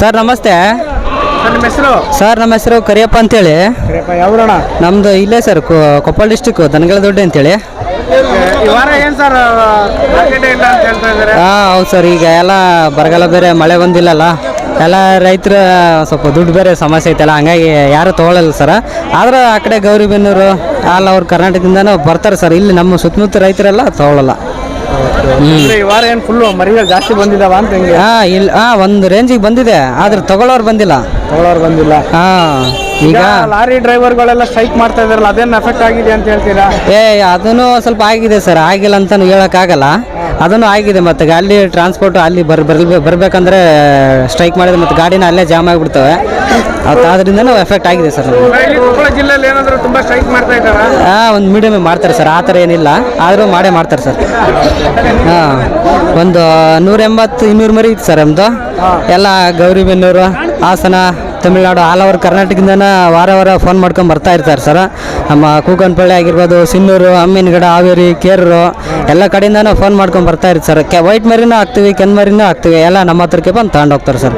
Sir ನಮಸ್ತೆ. Sir ನಿಮ್ಮ ಹೆಸರು? ಸರ್ ನಮ್ಮ ಹೆಸರು ಕರಿಯಪ್ಪ ಅಂತೇಳಿ. ಯಾವ್ರಣ ನಮ್ದು ಇಲ್ಲೇ ಸರ್ ಕೊಪ್ಪಳ ಡಿಸ್ಟಿಕ್ ದನಗಳ ದೊಡ್ಡ ಅಂತೇಳಿ. ಈ ವಾರ ಏನ್ ಸರ್ ಮಾರ್ಕೆಟ್ ಇಲ್ಲ ಅಂತ ಹೇಳ್ತಾ ಇದ್ದಾರೆ? ಹಾಂ ಹೌದು ಸರ್ ಈಗ ಎಲ್ಲ ಬರಗಾಲ ಬೇರೆ ಮಳೆ ಬಂದಿಲ್ಲಲ್ಲ. ಎಲ್ಲ ರೈತರ ಸ್ವಲ್ಪ ದುಡ್ಡು ಬೇರೆ ಸಮಸ್ಯೆ ಐತಲ್ಲ ಹಂಗಾಗಿ ಯಾರು ತೊಗೊಳ್ಳಲ್ಲ ಸರ್. ಆದ್ರೆ ಆ ಕಡೆ ಗೌರಿಬೆನ್ನೂರು ಅಲ್ಲ ಅವ್ರು ಕರ್ನಾಟಕದಿಂದನೂ ಬರ್ತಾರೆ ಸರ್. ಇಲ್ಲಿ ನಮ್ಮ ಸುತ್ತಮುತ್ತ ರೈತರೆಲ್ಲ ತೊಗೊಳಲ್ಲ. ಅಂದ್ರೆ ಈ ವಾರ ಏನ್ ಫುಲ್ ಮರಿಗಳು ಜಾಸ್ತಿ ಬಂದಿದಾವ ಅಂತ ಹೆಂಗೆ? ಹಾಂ ಇಲ್ಲ ಹಾಂ ಒಂದು ರೇಂಜಿಗೆ ಬಂದಿದೆ ಆದ್ರೆ ತಗೊಳ್ಳೋರು ಬಂದಿಲ್ಲ. ತಗೊಳ್ಳೋರು ಬಂದಿಲ್ಲ. ಹಾ ಈಗ ಲಾರಿ ಲಾರಿ ಡ್ರೈವರ್ಗಳೆಲ್ಲ ಸ್ಟ್ರೈಕ್ ಮಾಡ್ತಾ ಇದಾರಲ್ಲ ಅದೇನ್ ಎಫೆಕ್ಟ್ ಆಗಿದೆ ಅಂತ ಹೇಳ್ತೀರಾ? ಏ ಅದನ್ನು ಸ್ವಲ್ಪ ಆಗಿದೆ ಸರ್ ಆಗಿಲ್ಲ ಅಂತಾನು ಹೇಳೋಕ್ಕಾಗಲ್ಲ. ಅದನ್ನು ಆಗಿದೆ ಮತ್ತೆ ಅಲ್ಲಿ ಟ್ರಾನ್ಸ್ಪೋರ್ಟ್ ಅಲ್ಲಿ ಬರ್ ಬರಬೇಕಂದ್ರೆ ಬರ್ಬೇಕಂದ್ರೆ ಸ್ಟ್ರೈಕ್ ಮಾಡಿದ್ರೆ ಮತ್ತೆ ಗಾಡಿನ ಅಲ್ಲೇ ಜಾಮ್ ಆಗಿಬಿಡ್ತವೆ. ಅದು ಅದರಿಂದನೂ ಎಫೆಕ್ಟ್ ಆಗಿದೆ ಸರ್ ಹಾಂ ಒಂದು ಮೀಡಿಯಮ್ ಮಾಡ್ತಾರೆ ಸರ್ ಆ ಥರ ಏನಿಲ್ಲ. ಆದರೂ ಮಾಡೇ ಮಾಡ್ತಾರೆ ಸರ್. ಹಾಂ ಒಂದು ನೂರ ಎಂಬತ್ತು ಇನ್ನೂರು ಮರಿ ಇತ್ತು ಸರ್ ನಮ್ಮದು ಎಲ್ಲ ಗೌರಿಬೆನ್ನೂರು ಹಾಸನ ತಮಿಳ್ನಾಡು ಆಲ್ ಓವರ್ ಕರ್ನಾಟಕದಿಂದ ವಾರ ವಾರ ಫೋನ್ ಮಾಡ್ಕೊಂಡು ಬರ್ತಾ ಇರ್ತಾರೆ ಸರ್. ನಮ್ಮ ಕೂಕನಪಳ್ಳಿ ಆಗಿರ್ಬೋದು ಸಿನ್ನೂರು ಅಮ್ಮಿನಗಡ ಹಾವೇರಿ ಕೇರೂರು ಎಲ್ಲ ಕಡೆಯಿಂದನೂ ಫೋನ್ ಮಾಡ್ಕೊಂಡು ಬರ್ತಾ ಇರ್ತಾರೆ ಸರ್ ಕೆ ವೈಟ್ ಮರಿನೂ ಹಾಕ್ತೀವಿ ಕೆನ್ ಮರಿನೂ ಹಾಕ್ತೀವಿ. ಎಲ್ಲ ನಮ್ಮ ಹತ್ರಕ್ಕೆ ಬಂದು ತಗೊಂಡು ಹೋಗ್ತಾರೆ ಸರ್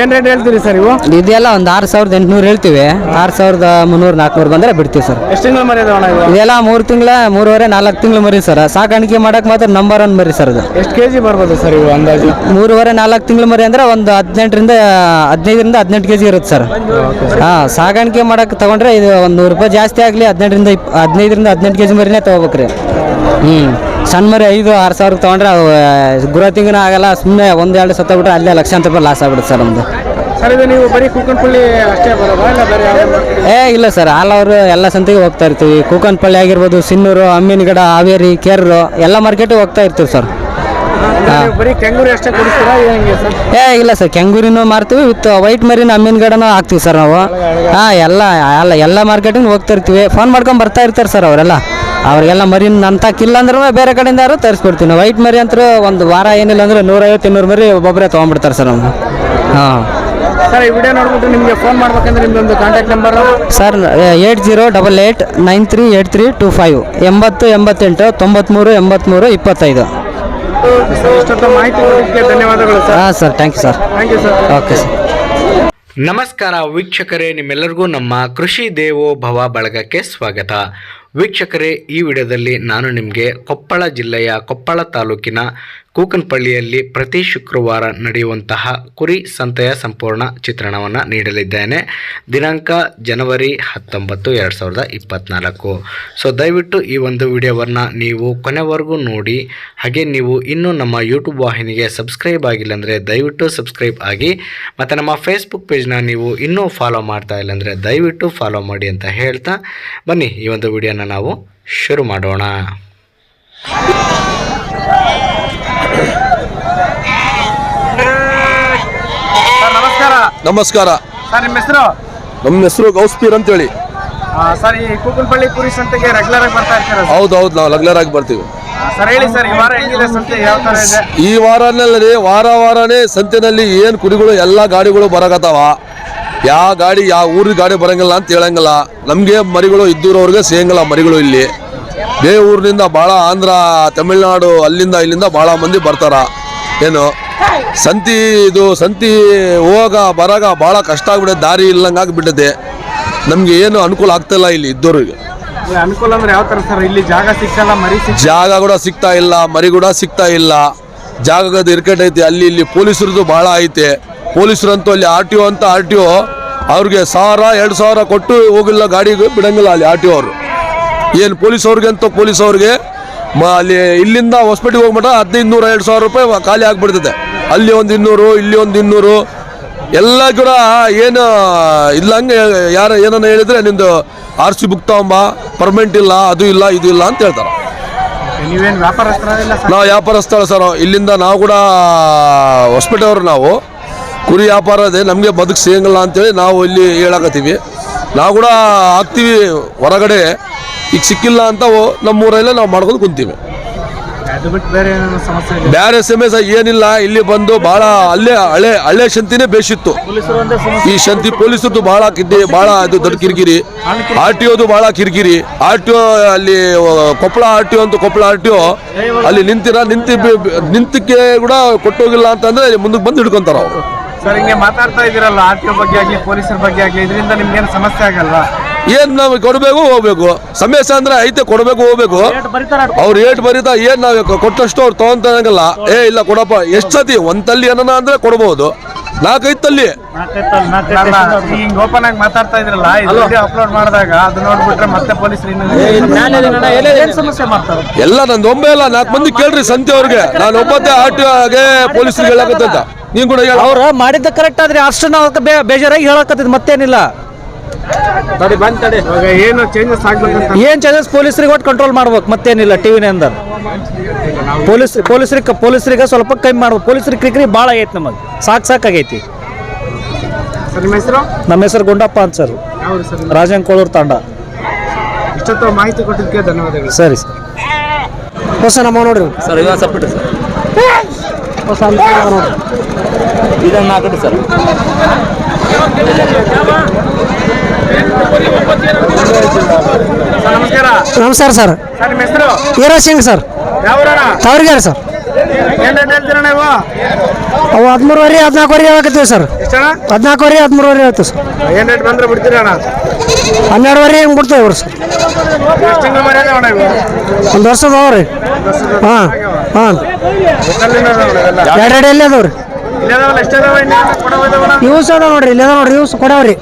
ಏನ್ ರೇಟ್ ಹೇಳ್ತೀರಿ ಸರ್ ಇವು? ಇದೆಲ್ಲ ಒಂದು ಆರು ಸಾವಿರದ ಎಂಟುನೂರು ಹೇಳ್ತೀವಿ. ಆರು ಸಾವಿರದ ಮುನ್ನೂರು ನಾಲ್ಕುನೂರು ಬಂದರೆ ಬಿಡ್ತೀವಿ ಸರ್ ಎಷ್ಟು ತಿಂಗಳು ಮರಿ ಅದಾವಣ ಇವು? ಇದೆಲ್ಲ ಮೂರು ತಿಂಗಳ ಮೂರುವರೆ ನಾಲ್ಕು ತಿಂಗಳು ಮರಿ ಸರ್ ಸಾಕಾಣಿಕೆ ಮಾಡಕ್ಕೆ ಮಾತ್ರ ನಂಬರ್ ಒನ್ ಮರಿ ಸರ್ ಅದು ಎಷ್ಟು ಕೆಜಿ ಬರ್ಬೋದು ಸರ್ ಇವು ಅಂದಾಜು? ಮೂರುವರೆ ನಾಲ್ಕು ತಿಂಗಳು ಮರಿ ಅಂದ್ರೆ ಒಂದು ಹದಿನೆಂಟರಿಂದ ಹದಿನೈದರಿಂದ ಹದಿನೆಂಟು ಕೆ ಜಿ ಇರುತ್ತೆ ಸರ್ ಹಾಂ ಸಾಗಾಣಿಕೆ ಮಾಡಕ್ಕೆ ತಗೊಂಡ್ರೆ ಇದು ಒಂದು ನೂರು ರೂಪಾಯಿ ಜಾಸ್ತಿ ಆಗಲಿ ಹದಿನೆಂಟರಿಂದ ಇಪ್ ಹದಿನೈದರಿಂದ ಹದಿನೆಂಟು ಕೆ ಜಿ ಮರಿನೇ ತೊಗೋಬೇಕ್ರಿ. ಹ್ಞೂ ಸಣ್ಣ ಮರಿ ಐದು ಆರು ಸಾವಿರ ತೊಗೊಂಡ್ರೆ ಅವು ಗುರ ತಿಂಗನ ಆಗಲ್ಲ ಸುಮ್ಮನೆ ಒಂದು ಎರಡು ಸತ್ತೋಗ್ಬಿಟ್ರೆ ಅಲ್ಲೇ ಲಕ್ಷಾಂತರ ರೂಪಾಯಿ ಲಾಸ್ ಆಗ್ಬಿಡುತ್ತೆ ಸರ್ ನಮ್ಮದು ಸರ್ ಇದು ನೀವು ಬರೀ ಕೂಕನಪಳ್ಳಿ ಅಷ್ಟೇ ಬರೋದಾ ಇಲ್ಲ ಬೇರೆ ಯಾವ್ದಾದ್ರು ಏ ಇಲ್ಲ ಸರ್ ಆಲ್ ಓವರ್ ಎಲ್ಲ ಸಂತೆಗೆ ಹೋಗ್ತಾ ಇರ್ತೀವಿ. ಕೂಕನಪಳ್ಳಿ ಆಗಿರ್ಬೋದು ಸಿನ್ನೂರು ಅಮ್ಮಿನಗಡ ಹಾವೇರಿ ಕೇರೂರು ಎಲ್ಲ ಮಾರ್ಕೆಟಿಗೆ ಹೋಗ್ತಾ ಇರ್ತೀವಿ ಸರ್. ನೀವು ಬರೀ ಕೆಂಗೂರಿ ಅಷ್ಟೇ ಕೊಡಿಸ್ತೀರಾ ಹೆಂಗೆ ಸರ್? ಏ ಇಲ್ಲ ಸರ್ ಕೆಂಗೂರಿನೂ ಮಾರ್ತೀವಿ ವಿತ್ ವೈಟ್ ಮರಿನ ಅಮ್ಮಿನಗಡನೂ ಹಾಕ್ತೀವಿ ಸರ್ ನಾವು. ಹಾಂ ಎಲ್ಲ ಎಲ್ಲ ಎಲ್ಲ ಮಾರ್ಕೆಟಿಂಗ್ ಹೋಗ್ತಾ ಇರ್ತೀವಿ. ಫೋನ್ ಮಾಡ್ಕೊಂಡು ಬರ್ತಾ ಇರ್ತಾರೆ ಸರ್ ಅವರೆಲ್ಲ. ಅವ್ರಿಗೆಲ್ಲ ಮರಿ ನಂತಕ್ಕಿಲ್ಲ ಅಂದ್ರೂ ಬೇರೆ ಕಡೆಯಿಂದ ಯಾರು ತರಿಸ್ಬಿಡ್ತೀವಿ ನಾವು ವೈಟ್ ಮರಿ ಅಂತೂ ಒಂದು ವಾರ ಏನಿಲ್ಲ ಅಂದ್ರೆ ನೂರೈವತ್ತು ಇನ್ನೂರು ಮರಿ ಒಬ್ಬೊಬ್ಬರೇ ತೊಗೊಂಡ್ಬಿಡ್ತಾರೆ ಸರ್ ನಮ್ಗೆ. ಹಾಂ. ಸರ್ ಈ ವಿಡಿಯೋ ನೋಡ್ಬಿಟ್ಟು ನಿಮಗೆ ಫೋನ್ ಮಾಡ್ಬೇಕಂದ್ರೆ ನಿಮ್ದೊಂದು contact number sir eight zero double eight nine three eight three two five ಎಂಬತ್ತು ಎಂಬತ್ತೆಂಟು ತೊಂಬತ್ತ್ಮೂರು ಎಂಬತ್ತ್ಮೂರು ಇಪ್ಪತ್ತೈದು. ಮಾಹಿತಿ ಕೊಟ್ಟಿದ್ದಕ್ಕೆ ಧನ್ಯವಾದಗಳು ಸರ್. ಹಾಂ sir thank you sir thank you sir okay sir ನಮಸ್ಕಾರ ವೀಕ್ಷಕರೇ ನಿಮ್ಮೆಲ್ಲರಿಗೂ ನಮ್ಮ ಕೃಷಿ ದೇವೋ ಭವ ಬಳಗಕ್ಕೆ ಸ್ವಾಗತ. ವೀಕ್ಷಕರೇ, ಈ ವಿಡಿಯೋದಲ್ಲಿ ನಾನು ನಿಮಗೆ ಕೊಪ್ಪಳ ಜಿಲ್ಲೆಯ ಕೊಪ್ಪಳ ತಾಲೂಕಿನ ಕೂಕನಪಳ್ಳಿಯಲ್ಲಿ ಪ್ರತಿ ಶುಕ್ರವಾರ ನಡೆಯುವಂತಹ ಕುರಿ ಸಂತೆಯ ಸಂಪೂರ್ಣ ಚಿತ್ರಣವನ್ನು ನೀಡಲಿದ್ದೇನೆ. ದಿನಾಂಕ ಜನವರಿ ಹತ್ತೊಂಬತ್ತು, ಎರಡು ಸಾವಿರದ ಇಪ್ಪತ್ತ್ನಾಲ್ಕು ಸೊ ದಯವಿಟ್ಟು ಈ ಒಂದು ವಿಡಿಯೋವನ್ನು ನೀವು ಕೊನೆವರೆಗೂ ನೋಡಿ, ಹಾಗೆ ನೀವು ಇನ್ನೂ ನಮ್ಮ ಯೂಟ್ಯೂಬ್ ವಾಹಿನಿಗೆ ಸಬ್ಸ್ಕ್ರೈಬ್ ಆಗಿಲ್ಲ ಅಂದರೆ ದಯವಿಟ್ಟು ಸಬ್ಸ್ಕ್ರೈಬ್ ಆಗಿ, ಮತ್ತು ನಮ್ಮ ಫೇಸ್ಬುಕ್ ಪೇಜ್ನ ನೀವು ಇನ್ನೂ ಫಾಲೋ ಮಾಡ್ತಾ ಇಲ್ಲ ಅಂದರೆ ದಯವಿಟ್ಟು ಫಾಲೋ ಮಾಡಿ ಅಂತ ಹೇಳ್ತಾ ಬನ್ನಿ ಈ ಒಂದು ವಿಡಿಯೋನ ನಾವು ಶುರು ಮಾಡೋಣ. ನಮಸ್ಕಾರ. ನಮಸ್ಕಾರ. ಸರ್ ನಿಮ್ಮ ಹೆಸರು? ನಮ್ಮ ಹೆಸರು ಗೌಸ್ಪೀರ್ ಅಂತೇಳಿ. ಸರ್ ಈ ಕೂಕನಪಳ್ಳಿ ಪುರಿ ಸಂತೆಗೆ ರೆಗ್ಯುಲರ್ ಆಗಿ ಬರ್ತಾ ಇರ್ತೀರಾ ಹೌದು ಹೌದು ನಾವು ರೆಗ್ಯುಲರ್ ಆಗಿ ಬರ್ತೀವಿ. ಸರ್ ಹೇಳಿ ಸರ್ ಈ ವಾರ ಹೆಂಗಿದೆ ಸಂತೆ? ಯಾವ ತರ ಇದೆ? ಈ ವಾರನಲ್ಲಿ ವಾರ ವಾರನೇ ಸಂತೆನಲ್ಲಿ ಏನು ಕುಡಿಗಳು ಎಲ್ಲ ಗಾಡಿಗಳು ಬರಕತ್ತಾವ. ಯಾವ ಗಾಡಿ ಯಾವ ಊರಿಗೆ ಗಾಡಿ ಬರಂಗಿಲ್ಲ ಅಂತ ಹೇಳಂಗಿಲ್ಲ. ನಮಗೆ ಮರಿಗಳು ಇದ್ದೂರವ್ರಿಗೆ ಸಿಗಂಗಿಲ್ಲ ಮರಿಗಳು ಇಲ್ಲಿ. ಬೇರೆ ಊರಿನಿಂದ ಭಾಳ ಆಂಧ್ರ ತಮಿಳ್ನಾಡು ಅಲ್ಲಿಂದ ಇಲ್ಲಿಂದ ಭಾಳ ಮಂದಿ ಬರ್ತಾರ. ಏನು? ಸಂತಿ ಇದು ಸಂತಿ ಹೋಗ ಬರಾಗ ಭಾಳ ಕಷ್ಟ ಆಗ್ಬಿಟ್ಟೈತೆ ದಾರಿ ಇಲ್ಲಂಗಾಗಿ ಬಿಟ್ಟದೆ ನಮಗೆ ಏನು ಅನುಕೂಲ ಆಗ್ತಿಲ್ಲ ಇಲ್ಲಿ ಇದ್ದವ್ರಿಗೆ ಅನುಕೂಲ ಅಂದ್ರೆ ಯಾವ ಸರ್? ಇಲ್ಲಿ ಜಾಗ ಸಿಕ್ಕಲ್ಲ ಮರಿ ಜಾಗ ಕೂಡ ಸಿಗ್ತಾ ಇಲ್ಲ ಮರಿ ಕೂಡ ಸಿಗ್ತಾ ಇಲ್ಲ. ಜಾಗದ ಇರ್ಕೆಟ್ ಐತೆ. ಅಲ್ಲಿ ಇಲ್ಲಿ ಪೊಲೀಸರದು ಭಾಳ ಐತೆ. ಪೊಲೀಸರಂತೂ ಅಲ್ಲಿ ಆರ್ ಟಿ ಒ ಅಂತ ಆರ್ ಟಿ ಒ ಅವ್ರಿಗೆ ಸಾವಿರ ಎರಡು ಸಾವಿರ ಕೊಟ್ಟು ಹೋಗಿಲ್ಲ ಗಾಡಿಗೆ ಬಿಡಂಗಿಲ್ಲ ಅಲ್ಲಿ ಆರ್ ಟಿ ಒ ಅವರು. ಏನು ಪೊಲೀಸ್ ಅವ್ರಿಗೆ ಅಂತ ಪೊಲೀಸ್ ಅವ್ರಿಗೆ ಮ ಅಲ್ಲಿ ಇಲ್ಲಿಂದ ಹೊಸ್ಪೇಟೆಗೆ ಹೋಗ್ಬಿಟ್ಟ ಹದಿನೈದು ನೂರ ಎರಡು ಸಾವಿರ ರೂಪಾಯಿ ಖಾಲಿ ಆಗಿಬಿಡ್ತದೆ. ಅಲ್ಲಿ ಒಂದು ಇನ್ನೂರು ಇಲ್ಲಿ ಒಂದು ಇನ್ನೂರು. ಎಲ್ಲ ಕೂಡ ಏನು ಇಲ್ಲ ಹಂಗೆ ಯಾರು ಏನನ್ನ ಹೇಳಿದ್ರೆ ನಿಂದು ಆರ್ ಸಿ ಬುಕ್ ತಗೊಂಬ ಪರ್ಮನೆಂಟ್ ಇಲ್ಲ ಅದು ಇಲ್ಲ ಇದು ಇಲ್ಲ ಅಂತ ಹೇಳ್ತಾರೆ. ನಾವು ವ್ಯಾಪಾರಸ್ಥಳ ಸರ್ ಇಲ್ಲಿಂದ ನಾವು ಕೂಡ ಹೊಸಪೇಟೆಯವರು ನಾವು. ಕುರಿ ವ್ಯಾಪಾರ ಇದೆ ನಮಗೆ ಬದುಕು ಸಿಗಂಗಿಲ್ಲ ಅಂತೇಳಿ ನಾವು ಇಲ್ಲಿ ಹೇಳಕತ್ತೀವಿ. ನಾವು ಕೂಡ ಹಾಕ್ತೀವಿ ಹೊರಗಡೆ. ಈಗ ಸಿಕ್ಕಿಲ್ಲ ಅಂತ ನಮ್ಮೂರಲ್ಲೇ ನಾವು ಮಾಡ್ಕೊಂಡು ಕುಂತೀವಿ. ಅದು ಬೇರೆ ಸಮಸ್ಯೆ ಏನಿಲ್ಲ ಇಲ್ಲಿ ಬಂದು ಭಾಳ ಅಲ್ಲೇ ಹಳೆ ಹಳೆ ಶಂತಿನೇ ಬೇಸಿತ್ತು ಈ ಶಂತಿ ಪೊಲೀಸದ್ದು ಭಾಳ ಕಿಡ್ಡಿ ಭಾಳ ಇದು ದೊಡ್ಡ ಕಿರಿಕಿರಿ. ಆರ್ ಟಿ ಒದು ಭಾಳ ಕಿರಿಕಿರಿ. ಆರ್ ಟಿ ಒ ಅಲ್ಲಿ ಕೊಪ್ಪಳ ಆರ್ ಟಿ ಒ ಅಂತ ಕೊಪ್ಪಳ ಆರ್ ಟಿ ಒ ಅಲ್ಲಿ ನಿಂತಿರ ನಿಂತಿ ನಿಂತಕ್ಕೆ ಕೂಡ ಕೊಟ್ಟೋಗಿಲ್ಲ ಅಂತಂದ್ರೆ ಮುಂದಕ್ಕೆ ಬಂದು ಹಿಡ್ಕೊಂತಾರ ಅವರು. ಸರ್ ಹಿಂಗೆ ಮಾತಾಡ್ತಾ ಇದೀರಲ್ಲ ಆರ್ ಟಿ ಬಗ್ಗೆ ಆಗ್ಲಿ ಪೊಲೀಸರ ಬಗ್ಗೆ ಆಗ್ಲಿ ಇದರಿಂದ ನಿಮ್ಗೆ ಏನು ಸಮಸ್ಯೆ ಆಗಲ್ವಾ? ಏನ್ ನಾವು ಕೊಡಬೇಕು ಹೋಗ್ಬೇಕು. ಸಮಸ್ಯೆ ಅಂದ್ರೆ ಐತೆ ಕೊಡಬೇಕು ಹೋಗ್ಬೇಕು. ಅವ್ರು ಏಟ್ ಬರೀತಾ ಏನ್ ನಾವ್ ಕೊಟ್ಟಷ್ಟು ಅವ್ರು ತಗೊಂತಾಗಲ್ಲ. ಏ ಇಲ್ಲ ಕೊಡಪ್ಪ ಎಷ್ಟ್ ಸತಿ ಒಂದ್ ತಲ್ಲಿ ಏನನ ಅಂದ್ರೆ ಕೊಡಬಹುದು ನಾಲ್ಕೈದು ತಲ್ಲಿ ಹಿಂಗ್ ಓಪನ್ ಆಗಿ ಮಾತಾಡ್ತಾ ಇದ್ರಲ್ಲ ಇದು ವಿಡಿಯೋ ಅಪ್ಲೋಡ್ ಮಾಡಿದಾಗ ಅದು ನೋಡ್ಬಿಟ್ರೆ ಮತ್ತೆ ಪೊಲೀಸರು ಸಮಸ್ಯೆ ಮಾಡ್ತಾರೆ? ಎಲ್ಲ ನಂದು ಒಮ್ಮೆ ಇಲ್ಲ ನಾಲ್ಕು ಮಂದಿ ಕೇಳ್ರಿ ಸಂತೆ ಅವ್ರಿಗೆ. ನಾನು ಒಬ್ಬತ್ತೆ ಆರ್ ಟಿ ಆಗೆ ಪೊಲೀಸರಿಗೆ ಹೇಳಕತ್ತಂತ ನೀನ್ ಕೂಡ ಅವ್ರು ಮಾಡಿದ್ದ ಕರೆಕ್ಟ್ ಆದ್ರೆ ಅಷ್ಟು ನಾವು ಬೇ ಬೇಜಾರಾಗಿ ಹೇಳಕತ್ತಿದ್ ಮತ್ತೇನಿಲ್ಲ. ಏನು ಚೇಂಜಸ್ ಏನು ಚೇಂಜಸ್ ಪೊಲೀಸರಿಗೆ ಒಟ್ಟು ಕಂಟ್ರೋಲ್ ಮಾಡ್ಬೇಕು ಮತ್ತೇನಿಲ್ಲ ಟಿವಿನಿಂದ ಪೊಲೀಸ್ ಪೊಲೀಸರಿಗೆ ಪೊಲೀಸರಿಗೆ ಸ್ವಲ್ಪ ಕಮ್ಮಿ ಮಾಡ್ಬೇಕು. ಪೊಲೀಸರಿಗೆ ಕ್ರಿಕ್ರಿ ಭಾಳ ಐತಿ ನಮಗೆ. ಸಾಕ್ ಸಾಕಾಗೈತಿ. ಸರ್ ನಿಮ್ಮ ಹೆಸರು? ನಮ್ಮ ಹೆಸರು ಗುಂಡಪ್ಪ ಅಂತ ಸರ್. ಯಾವ್ದು ಸರ್ ರಾಜನ್ ಕೋಳೂರ್ ತಾಂಡ. ಇಷ್ಟೊತ್ತು ಮಾಹಿತಿ ಕೊಟ್ಟಿದ್ದಕ್ಕೆ ಧನ್ಯವಾದಗಳು. ಸರಿ ಸರ್. ಹೊಸ ನಮ್ಮ ನೋಡ್ರಿ. ಸರ್ ಇವಾಗ ಸಪ್ಪಿಟ್ಟು ಸರ್. ಹೊಸ ನೋಡ್ರಿ. ಇದನ್ನು ಹಾಕಿಟ್ಟು ಸರ್. ಸರ್ ನಮಸ್ಕಾರ. ನಮಸ್ಕಾರ ಸರ್. ಸರ್ ನಿಮ್ಮ ಹೆಸರು? Hero Singh sir. ಯಾವ್ರಣ ತಾವರಿಗಾರ ಸರ್. ರೇಟ್ ಹೇಳ್ತೀರ ನೀವು? ಅವು ಹದಿಮೂರುವರೆ ಹದಿನಾಲ್ಕುವರೆ ಹೇಳಕತ್ತೀವಿ ಸರ್. ಎಷ್ಟಣ್ಣ? ಹದಿನಾಲ್ಕುವರೆ ಹದಿಮೂರುವರೆ ಆಯ್ತು ಸರ್. ಏನು ರೇಟ್ ಬಂದ್ರೆ ಬಿಡ್ತೀರಣ್ಣ ಹನ್ನೆರಡುವರೆ ಹಿಂಗೆ ಬಿಡ್ತೇವೆ ಅವ್ರು ಸರ್? ಎಷ್ಟು ತಿಂಗಳು ಮರ್ಯಾದೆ ಅಣ್ಣ ಇವು? ಒಂದು ವರ್ಷದ ಅವ್ರಿ ಹಾಂ ಹಾಂ. ಎಷ್ಟಲ್ಲಿಂದ ಇವೆಲ್ಲ? ಎಲ್ಲಿ ಅದಾವ್ರಿ ಯೂಸ್ ಅದಾವಲ್ಲ, ಎಷ್ಟ್ ಅದಾವ ಇನ್ನು ಕೊಡವ ಇದಾವಣ್ಣ? ಇವು ಸಹ ಅದಾವ ನೋಡ್ರಿ ಇಲ್ಲಿ ಅದಾವ ನೋಡ್ರಿ ಇವು ಕೊಡವ್ರಿ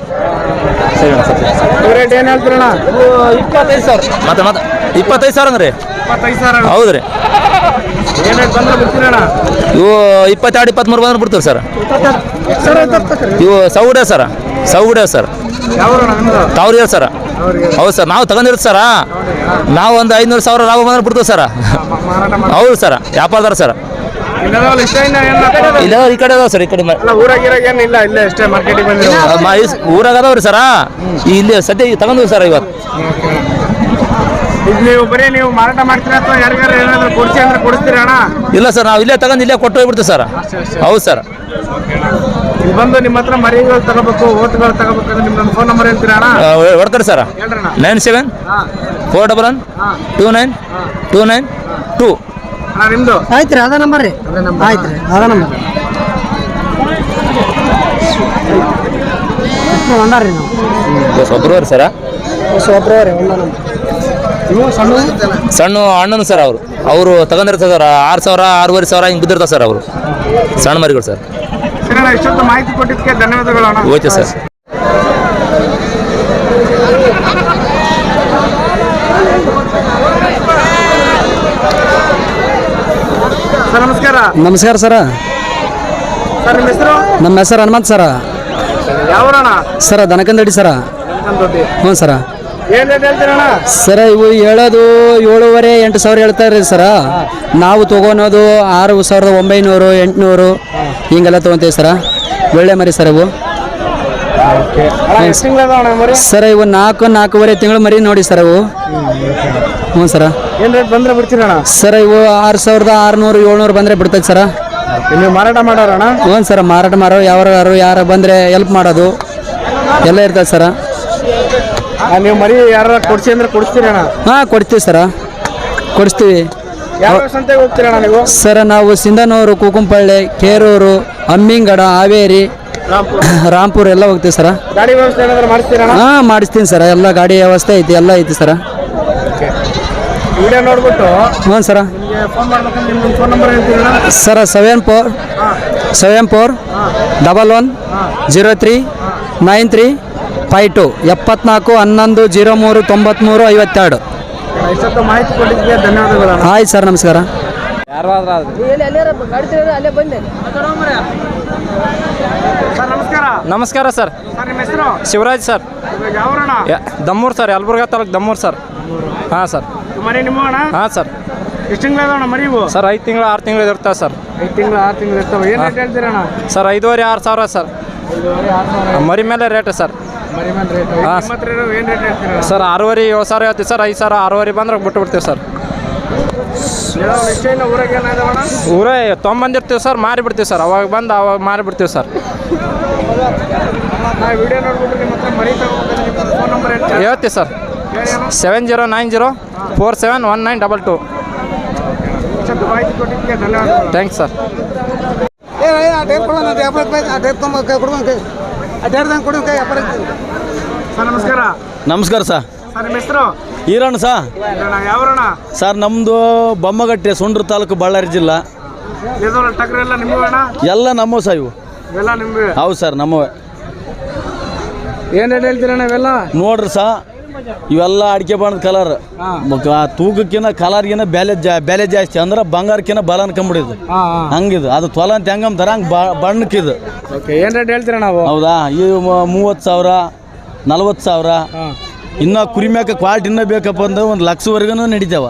ಇವ್ ರೇಟ್ ಏನು ಹೇಳ್ತೀರಣ್ಣ ಇಪ್ಪತ್ತೈದು ಸಾವಿರ. ಮತ್ತೆ ಮತ್ತೆ ಇಪ್ಪತ್ತೈದು ಸಾವಿರ ಅಂದ್ರೆ? ಇಪ್ಪತ್ತೈದು ಸಾವಿರ ಹೌದು ರೀ ಇವು ಇಪ್ಪತ್ತೆರಡು ಇಪ್ಪತ್ತ್ಮೂರು ಬಂದ್ರೆ ಬಿಡ್ತೀವಿ ಸರ್. ಇವು ಸೌಡೆ ಸರ್ ಸೌಡೆ ಸರ್. ಯಾವ್ರಣ್ಣ ಸರ. ಹೌದು ಸರ್ ನಾವು ತಗೊಂಡಿರ್ತೀವಿ ಸರ. ನಾವು ಒಂದು ಐನೂರು ಸಾವಿರ ಲಾಭ ಬಂದ್ರೆ ಬಿಡ್ತೀವಿ ಸರ್. ಹೌದು ಸರ್ ವ್ಯಾಪಾರದಾರ ಸರ್? ಇಲ್ಲ ಈ ಕಡೆ ಅದಾವ ಸರ್ ಈ ಕಡೆ ಊರಾಗ ಅದಾವ್ರಿ ಸರ. ಇಲ್ಲಿ ಸದ್ಯ ತಗೊಂಡಿವಿ ಸರ್ ಇವತ್ತು. ನೀವು ಬರೀ ನೀವು ಮಾರಾಟ ಮಾಡ್ತೀರಾ ಅಥವಾ ಯಾರಿಗಾರು ಏನಾದ್ರು ಕೊಡ್ಸಿ ಅಂದ್ರೆ ಕೊಡಿಸ್ತೀರಾ ಅಣ್ಣ? ಇಲ್ಲ ಸರ್ ನಾವು ಇಲ್ಲೇ ತಗೊಂಡು ಇಲ್ಲೇ ಕೊಟ್ಟು ಹೋಗ್ಬಿಡ್ತೀವಿ ಸರ್. ಹೌದು ಸರ್. ಇಲ್ಲಿ ಬಂದು ನಿಮ್ಮ ಹತ್ರ ಮರಿಗಳು ತಗೋಬೇಕು ಓಟ್ಗಳು ತಗೋಬೇಕಂದ್ರೆ ನಿಮ್ದೊಂದು ಫೋನ್ ನಂಬರ್ ಹೇಳ್ತೀರಾ ಅಣ್ಣ? ಹೊಡ್ತಾರೆ ಸರ್. ಹೇಳ್ರಣ್ಣ ನೈನ್ ಸೆವೆನ್ ಹಾಂ. ಫೋರ್ ಡಬಲ್ ಒನ್ ಹಾಂ. Two nine two nine two. ಅಣ್ಣ ಆಯ್ತು ರೀ ಅದ ನಂಬರ್ ರೀ. ಆಯ್ತು ರೀ ಅದ ನಂಬರ್ ಹೊಂಡಾರಿ ನಾವು ಒಬ್ಬರು ಸರ? ನಂಬರ್ ಇವು ಸಣ್ಣ ಸಣ್ಣ ಅಣ್ಣನು ಸರ್ ಅವರು. ಅವರು ತಗೊಂಡಿರ್ತಾರೆ ಸರ್ ಆರು ಸಾವಿರ ಆರೂವರೆ ಸಾವಿರ ಹಿಂಗೆ ಬಿದ್ದಿರ್ತಾರೆ ಸರ್ ಅವರು. ಸಣ್ಣ ಮರಿಗಳು ಸರ್. ಇಷ್ಟೊಂದು ಮಾಹಿತಿ ಕೊಟ್ಟಿದ್ದಕ್ಕೆ ಧನ್ಯವಾದಗಳು ಅಣ್ಣ. Okay sir. ಸರ್ ನಮಸ್ಕಾರ. ನಮಸ್ಕಾರ ಸರ. ಸರ್ ನಿಮ್ಮ ಹೆಸರು? ನಮ್ಮ ಹೆಸರು ಹನುಮಂತ್ ಸರ. ಯಾವರಣ್ಣ? ಸರ ದನಕಂದಡಿ ಸರ. ಹ್ಞೂ ಸರ. ಸರ ಇವು ಹೇಳೋದು ಏಳುವರೆ ಎಂಟು ಸಾವಿರ ಹೇಳ್ತಾರೆ ಸರ. ನಾವು ತಗೋನೋದು ಆರು ಸಾವಿರದ ಒಂಬೈನೂರು ಎಂಟುನೂರು ಹಿಂಗೆಲ್ಲ ತೊಗೊತೀವಿ ಸರ. ಒಳ್ಳೆ ಮರಿ ಸರ್ ಇವು. ಸರ ಇವು ನಾಲ್ಕು ನಾಲ್ಕೂವರೆ ತಿಂಗಳು ಮರಿ ನೋಡಿ ಸರ್ ಇವು. ಹ್ಞೂ ಸರ. ಏನು ರೇಟ್ ಬಂದ್ರೆ ಬಿಡ್ತೀರಣ ಸರ ಇವು ಆರು ಸಾವಿರದ ಆರುನೂರು ಏಳ್ನೂರು ಬಂದರೆ ಬಿಡ್ತೈತೆ ಸರ. ನೀವು ಮಾರಾಟ ಮಾಡೋರಣ್ಣ ಹ್ಞೂ ಸರ ಮಾರಾಟ ಮಾರೋ ಯಾರು ಯಾರು ಬಂದರೆ ಹೆಲ್ಪ್ ಮಾಡೋದು. ಎಲ್ಲ ಇರ್ತದೆ ಸರ. ನೀವು ಮರಿ ಯಾರ ಕೊಡ್ಸಿ ಅಂದ್ರೆ ಕೊಡಿಸ್ತೀರಣ್ಣ ಹಾಂ ಕೊಡ್ತೀವಿ ಸರ. ಕೊಡಿಸ್ತೀವಿ. ಯಾವ ಸಂತೆಗೆ ಹೋಗ್ತೀರಣ್ಣ ನೀವು? ಸರ ನಾವು ಸಿಂಧನೂರು ಕುಕುಂಪಳ್ಳಿ ಕೇರೂರು ಅಮ್ಮಿಂಗಡ ಹಾವೇರಿ ರಾಂಪುರ ಎಲ್ಲ ಹೋಗ್ತೀವಿ ಸರ. ಗಾಡಿ ವ್ಯವಸ್ಥೆ ಏನಾದ್ರು ಮಾಡಿಸ್ತೀರಣ್ಣ ಹಾಂ ಮಾಡಿಸ್ತೀನಿ ಸರ. ಎಲ್ಲ ಗಾಡಿ ವ್ಯವಸ್ಥೆ ಐತಿ ಎಲ್ಲ ಐತಿ ಸರ. ವಿಡಿಯೋ ನೋಡ್ಬಿಟ್ಟು ಹ್ಞೂ sir. Sir seven four seven four double one zero three nine three five two ಎಪ್ಪತ್ನಾಲ್ಕು ಹನ್ನೊಂದು ಜೀರೋ ಮೂರು ತೊಂಬತ್ತ್ಮೂರು ಐವತ್ತೆರಡು. ಇಷ್ಟೊತ್ತು ಮಾಹಿತಿ ಕೊಟ್ಟಿದ್ದಕ್ಕೆ ಧನ್ಯವಾದಗಳು. ಆಯ್ತು ಸರ್ ನಮಸ್ಕಾರ. ಸರ್ ನಮಸ್ಕಾರ. ನಮಸ್ಕಾರ ಸರ್. ಸರ್ ನಿಮ್ಮ ಹೆಸರು? ಶಿವರಾಜ್ ಸರ್. ಇವಾಗ ಯಾವ್ರಣ್ಣ ದಮ್ಮೂರು ಸರ್ ಯಲಬುರ್ಗಾ ತಾಲೂಕ್ ದಮ್ಮೂರು ಸರ್. ಹಾಂ ಸರ್. ನಿಮ್ಮ ಅಣ್ಣ ಹಾಂ ಸರ್. ಎಷ್ಟು ತಿಂಗಳ ಅದಾವಣ್ಣ ಮರಿ ಸರ್ ಐದು ತಿಂಗಳು ಆರು ತಿಂಗಳು ಇರ್ತಾ ಸರ್. ಐದು ತಿಂಗಳು ಆರು ತಿಂಗಳು ಇರ್ತಾವೆ. ಏನು ರೇಟ್ ಹೇಳ್ತೀರಣ್ಣ? ಸರ್ ಐದೂವರೆ ಆರು ಸಾವಿರ ಸರ್. ಮರಿ ಮೇಲೆ ರೇಟ್ ಸರ್. ಹಾಂ ಸರ್ ಆರೂವರೆ ಏಳು ಸಾವಿರ ಹೇಳ್ತೀವಿ ಸರ್ ಐದು ಸಾವಿರ ಆರೂವರೆ ಬಂದ್ರೆ ಬಿಟ್ಟು ಬಿಡ್ತೀವಿ ಸರ್ ಊರೇ ತೊಂಬಂದಿರ್ತೀವಿ ಸರ್ ಮಾರಿ ಬಿಡ್ತೀವಿ ಸರ್ ಅವಾಗ ಬಂದು ಅವಾಗ ಮಾರಿ ಬಿಡ್ತೀವಿ ಸರ್ ಹೇಳ್ತೀವಿ sir. Seven zero nine zero four seven one nine double two thanks sir sir ನಮಸ್ಕಾರ. ನಮಸ್ಕಾರ ಸರ್. ಸರ್ ನಿಮ್ಮ ಹೆಸರು? ಈರಣ್ಣ ಸಾ ಯಾವ್ರಣ ಸರ್ ನಮ್ಮದು ಬೊಮ್ಮಗಟ್ಟೆ ಸುಂಡ್ರ ತಾಲೂಕು ಬಳ್ಳಾರಿ ಜಿಲ್ಲಾ. ಎದೋಲ್ಲ ಟಗರು ಎಲ್ಲ ನಿಮ್ಮವೆ ಅಣ್ಣ? ಎಲ್ಲ ನಮ್ಮ ಸಾ ಇವು. ಎಲ್ಲ ನಿಮ್ಗೆ? ಹೌದು ಸರ್ ನಮ್ಮವೇ. ಏನೇನು ಹೇಳ್ತೀರಣ್ಣ ಇವೆಲ್ಲ? ನೋಡ್ರಿ ಸಾ ಇವೆಲ್ಲ ಅಡಿಕೆ ಬಣ್ಣದ ಕಲರ್ ತೂಕಕ್ಕಿಂತ ಕಲರ್ಗಿನ ಬೆಲೆ ಜಾ ಬೆಲೆ ಜಾಸ್ತಿ ಅಂದ್ರೆ ಬಂಗಾರಕ್ಕಿನ ಬಲ ಅನ್ಕೊಂಬಿಡಿದು. ಹಂಗಿದು. ಅದು ತೊಲ ಅಂತ ಹೆಂಗಂತಾರ ಹಂಗೆ ಬಣ್ಣಕ್ಕಿದು. ಏನ್ ರೇಟ್ ಹೇಳ್ತೀರ ನಾವು? ಹೌದಾ? ಈ ಮೂವತ್ತು ಸಾವಿರ ನಲ್ವತ್ತು ಸಾವಿರ. ಇನ್ನೂ ಕುರಿಮ್ಯಾಕ ಕ್ವಾಲಿಟಿ ಇನ್ನೂ ಬೇಕಪ್ಪ ಅಂದ್ರೆ ಒಂದು ಲಕ್ಷವರೆಗೂ ನಡೀತಾವ.